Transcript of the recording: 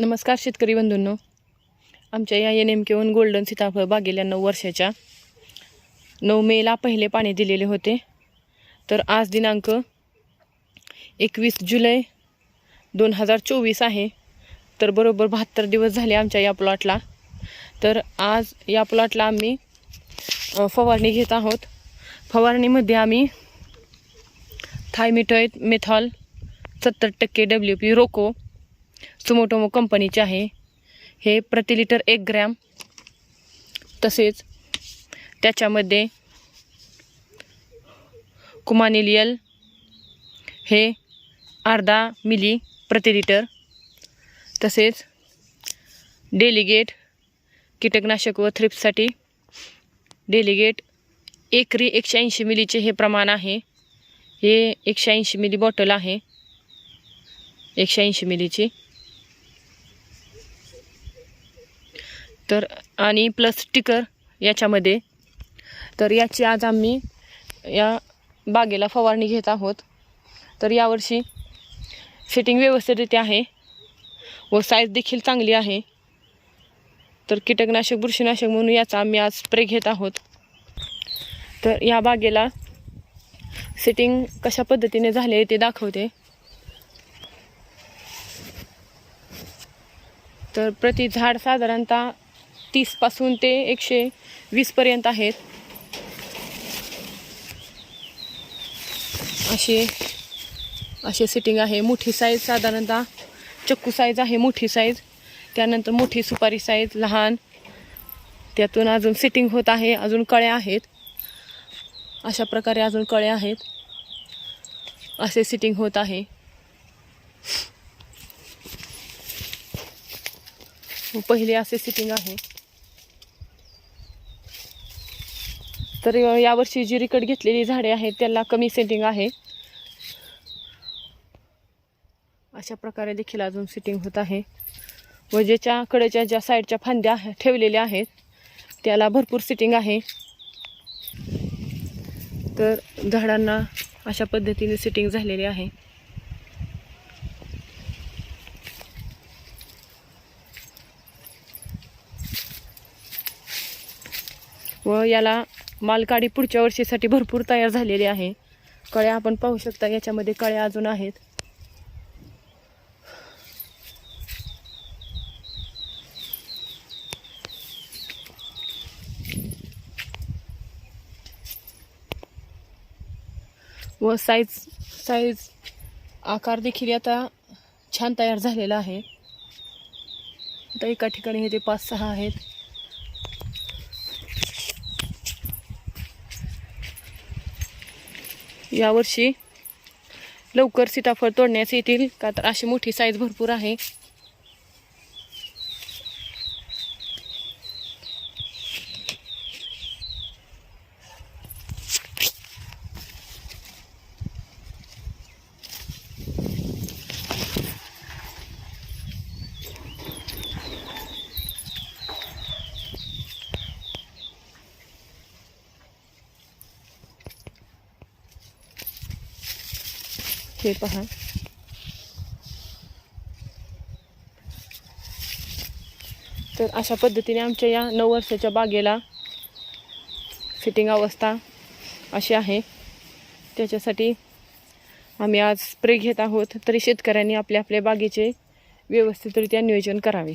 नमस्कार शेतकरी बंधूंनो. आमच्या या N M K one golden सीताफळ बागेला नऊ वर्षाच्या नऊ मेला पहिले पाणी दिलेले होते. तर आज दिनांक एकवीस जुलै दोन हजार चोवीस आहे. तर बरोबर बहात्तर दिवस झाले आमच्या या प्लॉटला तर आज या प्लॉटला आम्ही फवारणी घेत आहोत. फवारणीमध्ये आम्ही थायमिटॉईड मेथॉल सत्तर टक्के डब्ल्यू पी रोको सुमोटोमो कंपनीचे आहे. हे प्रति लिटर एक ग्रॅम. तसेच त्याच्यामध्ये कुमानिलियल हे अर्धा मिली प्रति लिटर. तसेच डेलिगेट कीटकनाशक व थ्रिप्ससाठी डेलिगेट एकरी एकशे ऐंशी मिलीचे हे प्रमाण आहे. हे एकशे ऐंशी मिली बॉटल आहे. एकशे ऐंशी मिलीची. तर आणि प्लस स्टिकर याच्यामध्ये. तर याची आज आम्ही या बागेला फवारणी घेत आहोत. तर यावर्षी फिटिंग व्यवस्थितरित्या आहे व साईज देखील चांगली आहे. तर कीटकनाशक बुरशीनाशक म्हणून याचा आम्ही आज स्प्रे घेत आहोत. तर या बागेला सेटिंग कशा पद्धतीने झाले ते दाखवते. तर प्रति झाड साधारणतः तीसपासून ते एकशे वीसपर्यंत आहेत. असे असे सिटिंग आहे. मोठी साईज साधारणतः चक्कू साईज आहे मोठी साईज त्यानंतर मोठी सुपारी साईज लहान. त्यातून अजून सिटिंग होत आहे. अजून कळ्या आहेत. अशा प्रकारे अजून कळ्या आहेत. असे सिटिंग होत आहे. पहिले असे सिटिंग आहे. तर यावर्षी जी रिकट घेतलेली झाडे आहेत त्याला कमी सेटिंग आहे. अशा प्रकारे देखील अजून सिटिंग होत आहे. व ज्याच्या कडेच्या ज्या साईडच्या फांद्या ठेवलेल्या आहेत त्याला भरपूर सिटिंग आहे. तर झाडांना अशा पद्धतीने सिटिंग झालेली आहे. व याला मालकाडी पुढच्या वर्षीसाठी भरपूर तयार झालेली आहे. कळ्या आपण पाहू शकता याच्यामध्ये कळ्या अजून आहेत. व साईज साईज आकार देखील आता छान तयार झालेला आहे. आता एका ठिकाणी हे ते पाच सहा आहेत यावर्षी लवकर सीताफळ तोडण्यास येतील. का तर अशी मोठी साईज भरपूर आहे. हे पहा. तर अशा पद्धतीने आमच्या या नऊ वर्षाच्या बागेला फिटिंग अवस्था अशी आहे. त्याच्यासाठी आम्ही आज स्प्रे घेत आहोत तरी शेतकऱ्यांनी आपल्या आपल्या बागेचे व्यवस्थितरित्या नियोजन करावे.